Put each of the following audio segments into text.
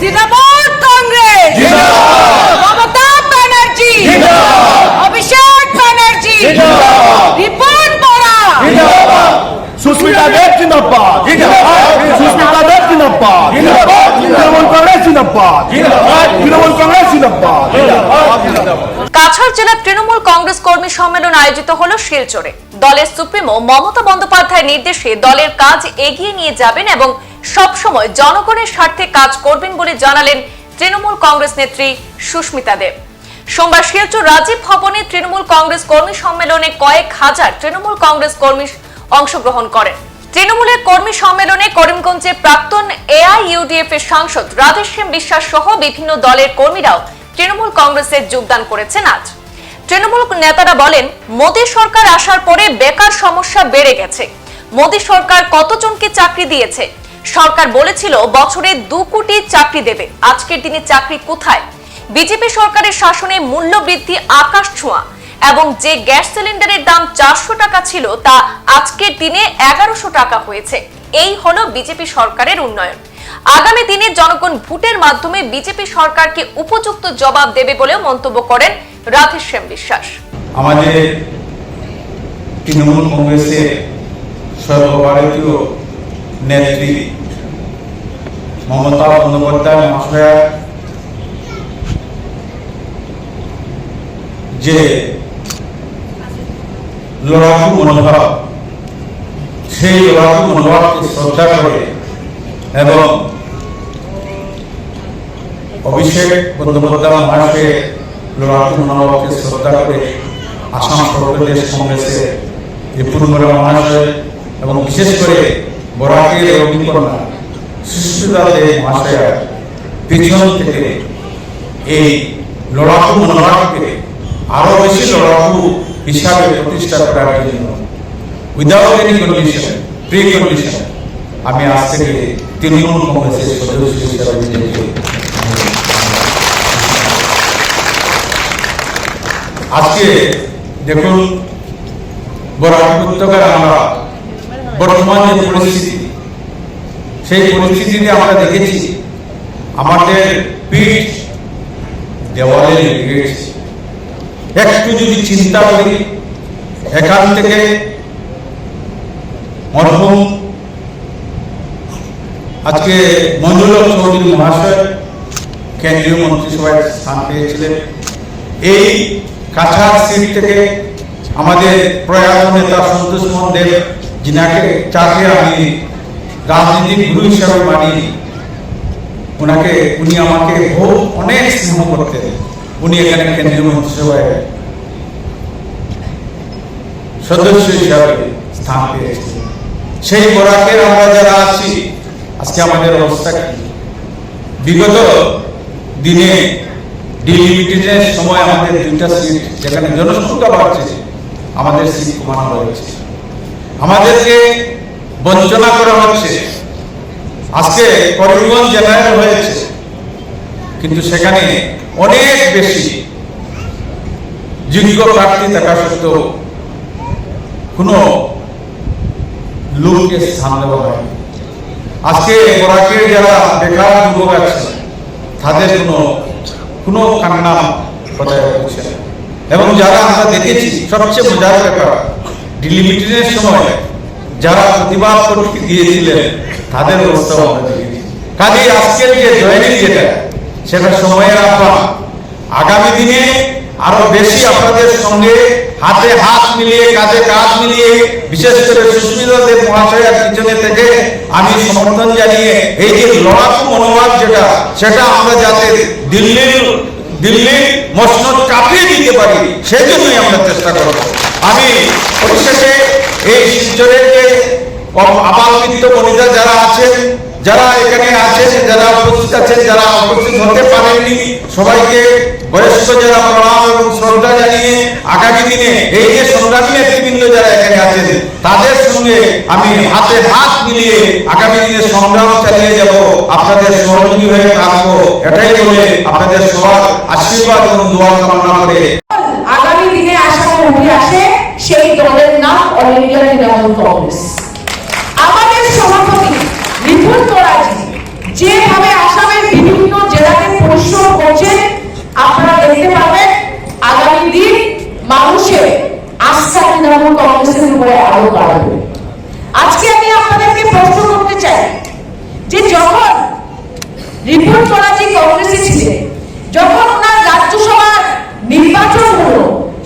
তৃণমূল কংগ্রেস। মমতা ব্যানার্জি। অভিষেক ব্যানার্জি। রিপন বরা। সুস্মিতা দেব জিন্দাবাদ। সুস্মিতা দেব জিন্দাবাদ। তৃণমূল কংগ্রেস জিন্দাবাদ। তৃণমূল কংগ্রেস জিন্দাবাদ কাছাড় জেলা তৃণমূল কংগ্রেস কর্মী সম্মেলন আয়োজিত হল শিলচরে। দলের সুপ্রিমো মমতা নির্দেশে দলের কাজ এগিয়ে নিয়ে যাবেন এবং সবসময় জনগণের স্বার্থে কাজ করবেন বলে জানালেন তৃণমূল কংগ্রেস নেত্রী সুস্মিতা দেব। সোমবার শিলচর রাজীব ভবনে তৃণমূল কংগ্রেস কর্মী সম্মেলনে কয়েক হাজার তৃণমূল কংগ্রেস কর্মী অংশগ্রহণ করেন। তৃণমূলের কর্মী সম্মেলনে করিমগঞ্জে প্রাক্তন এআইইউডিএফ এর সাংসদ রাধেশ্যাম বিশ্বাস সহ বিভিন্ন দলের কর্মীরাও তৃণমূল কংগ্রেসে যোগদান করেছেন আজ। তৃণমূল নেতারা বলেন, মোদী সরকার আসার পরে বেকার সমস্যা বেড়ে গেছে। মোদী সরকার কতজনকে চাকরি দিয়েছে? সরকার বলেছিল, বছরে দু কোটি চাকরি দেবে। আজকের দিনে চাকরি কোথায়? বিজেপি সরকারের শাসনে মূল্য বৃদ্ধি আকাশ ছোঁয়া এবং যে গ্যাস সিলিন্ডারের দাম চারশো টাকা ছিল, তা আজকের দিনে এগারোশো টাকা হয়েছে। এই হলো বিজেপি সরকারের উন্নয়ন। আগামী দিনে জনগণ ভোটের মাধ্যমে বিজেপি সরকারকে উপযুক্ত জবাব দেবে বলেও মন্তব্য করেন রাধেশ্যাম বিশ্বাস। আমাদের তৃণমূল কংগ্রেসের সর্বভারতীয় নেত্রী মমতা বন্দ্যোপাধ্যায় মহাশয়া, যে লড়াকু মনোভাব, সেই লড়াকু মনোভাবকে শ্রদ্ধা করে এবং অভিষেক বন্দ্যোপাধ্যায় মহাশয়ের লড়াকু মনোভাবকে শ্রদ্ধা করে আসাম সর্বপ্রদেশ কংগ্রেসের যে পূর্ণরা মহাশয় এবং বিশেষ করে বরাকের রবীন্দ্রনাথ সুস্মিতা দেব মহাশয়া, পিছন থেকে এই লড়াকু মনোভাবকে আরও বেশি লড়াকু হিসাবে প্রতিষ্ঠা করার জন্য। Without any condition pre condition আমি আজ থেকে তৃণমূল কংগ্রেসের সদস্য হিসাবে আজকে দেখুন বরাক উপত্যকার আমরা বর্তমান যে পরিস্থিতি সেই পরিস্থিতিতে আমরা দেখেছি আমাদের পিঠ দেওয়ালে লেগে গেছে একটু যদি চিন্তা করি এখান থেকে মরহুম আজকে মঞ্জুর চৌধুরী মহাশয় কেন্দ্রীয় মন্ত্রিসভায় স্থান পেয়েছিলেন। এই কাছাড় সিট থেকে আমাদের প্রয়াত নেতা সন্তোষ মোহন দেব যিনাকে চাকে আমি রাজনীতিক গুরু হিসাবে মানি ওনাকে উনি আমাকে বহু, অনেক স্নেহ করতেন। উনি এখানে কেন্দ্রীয় মন্ত্রিসভায় সদস্য হিসাবে স্থান পেয়েছিলেন। সেই বরাকের আমরা যারা আছি আজকে আমাদের অবস্থা কি? বিগত দিনে ডিলিমিটেডের সময় আমাদের দুইটা সিট যেখানে জনসংখ্যা বাড়ছে, আমাদের সিট কমানো হয়েছে। আমাদেরকে বঞ্চনা করা হচ্ছে। আজকে করিমগঞ্জ জেনারেল হয়েছে। কিন্তু সেখানে অনেক বেশি যোগ্য প্রার্থী থাকা সত্ত্বেও কোনো লোককে স্থান দেওয়া হয়নি। আজকে বরাকের যারা বেকার যুবক আছে, তাদের কোনো কোনো কান্না এবং যারা আমরা দেখেছি, সবচেয়ে মজার ব্যাপার সময় যারা প্রতিবাদ করতে গিয়েছিলেন, তাদের দেখেছি। কাজে আজকের যে যেটা, সেটা সময়ের আহ্বান। আগামী দিনে আরও বেশি আপনাদের সঙ্গে হাতে হাত মিলিয়ে, কাঁধে কাঁধ মিলিয়ে, বিশেষ করে সুস্মিতা দেব মহাশয়ের পিছনে থেকে আমি সমর্থন জানিয়ে এই যে লড়াকু মনোভাব যেটা, সেটা আমরা যাতে দিল্লির দিল্লির মসনদ কাঁপিয়ে দিতে পারি সেই জন্যই আমরা চেষ্টা করব। আমি পরিশেষে এই শিলচরের যে আবালবৃত্ত বনিতা যারা আছেন, যারা এখানে আছেন, যারা উপস্থিত আছেন, যারা উপস্থিত হতে পারেননি, সবাইকে বয়স্ক যারা প্রণাম এবং শ্রদ্ধা জানিয়ে আগামী দিনে এই যে সংগ্রামী সঙ্গে আমি হাতে হাত মিলিয়ে আগামী দিনে সংগ্রাম চালিয়ে যাব। আপনাদের সহযোগী হয়ে থাকব এটাই বলে আপনাদের সবার আশীর্বাদ এবং দোয়া কামনা করে। আগামী দিনে আশা উঠে আসে সেই দলের নাম অল ইন্ডিয়া তৃণমূল কংগ্রেস আমাদের সভাপতি নিপুণ তোরাজি যেভাবে আসামের বিভিন্ন জেলাতে পরিশ্রম করছেন, আপনারা দেখতে পাবেন আগামী দিন মানুষের আস্থা তৃণমূল কংগ্রেসের উপরে আরও বাড়বে। আজকে আমি আপনাদেরকে প্রশ্ন করতে চাই যে যখন রিপোর্ট করাজি কংগ্রেসে ছিলেন, যখন ওনার রাজ্যসভার নির্বাচন হলো,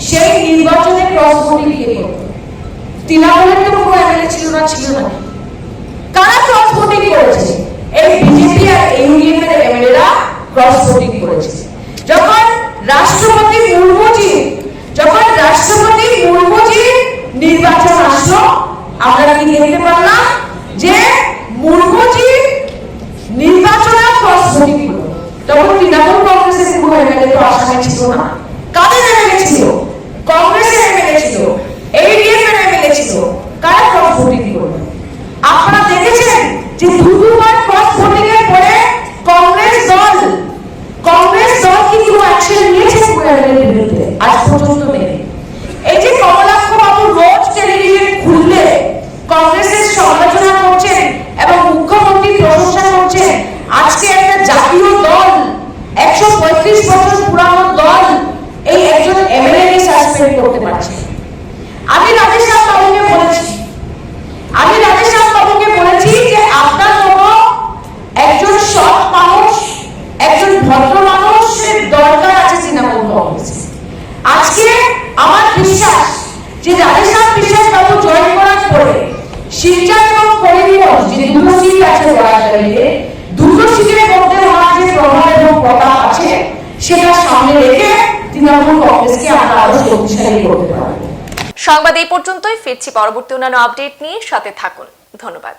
সেই নির্বাচনে ক্রস ভোটিং কে করল তৃণমূলের তো কোনো এমএলএ ছিল না ছিল না? কারা ক্রস ভোটিং করেছে? এই বিজেপি আর ইউডিএফ এর এমএলএরা ক্রস ভোটিং করেছে? যখন রাষ্ট্রপতি মুর্মুজি, যখন রাষ্ট্রপতি মুর্মুজি নির্বাচন আসলো আমরা দেখতে পারলাম যে মুর্মুজি নির্বাচনে ক্রস ভোটিং হলো তখন তৃণমূল কংগ্রেসের কোনো এমএলএ তো আসামে ছিল না। কাদের এমএলএ ছিল? কংগ্রেসের এমএলএ ছিল। এইডিএফ এর এমএলএ কারা ক্রস ভোটিং আপনারা দেখেছেন যে দু দুবার ক্রস ভোটিং এর পরে কংগ্রেস দল কংগ্রেস দল কি কোনো অ্যাকশন নিয়েছে পুরানের বিরুদ্ধে। আজ পর্যন্ত নেই এই যে কমলাক্ষ বাবু রোজ টেলিভিশন খুললে কংগ্রেসের সমালোচনা করছেন এবং মুখ্যমন্ত্রী প্রশংসা করছেন আজকে একটা জাতীয় দল একশো পঁয়ত্রিশ বছর পুরানো দল এই একজন এমএলএ কে সাসপেন্ড করতে পারছে আমি রাজেশ রাম বাবুকে বলেছি আমি রাজেশ রাম বাবুকে বলেছি যে আপনার মতো একজন সৎ মানুষ একজন ভদ্র মানুষের দরকার আছে তৃণমূল কংগ্রেসে আজকে আমার বিশ্বাস যে রাজেশ রাম বিশ্বাস বাবু জয়েন করার পরে শিলচর এবং যে দুটো আছে দুটো মধ্যে যে প্রভাব এবং প্রতাপ আছে, সেটা সামনে রেখে তৃণমূল কংগ্রেসকে আমরা আরও শক্তিশালী করতে পারব। সংবাদ এই পর্যন্তই। ফিরছি পরবর্তী অন্যান্য আপডেট নিয়ে। সাথে থাকুন। ধন্যবাদ।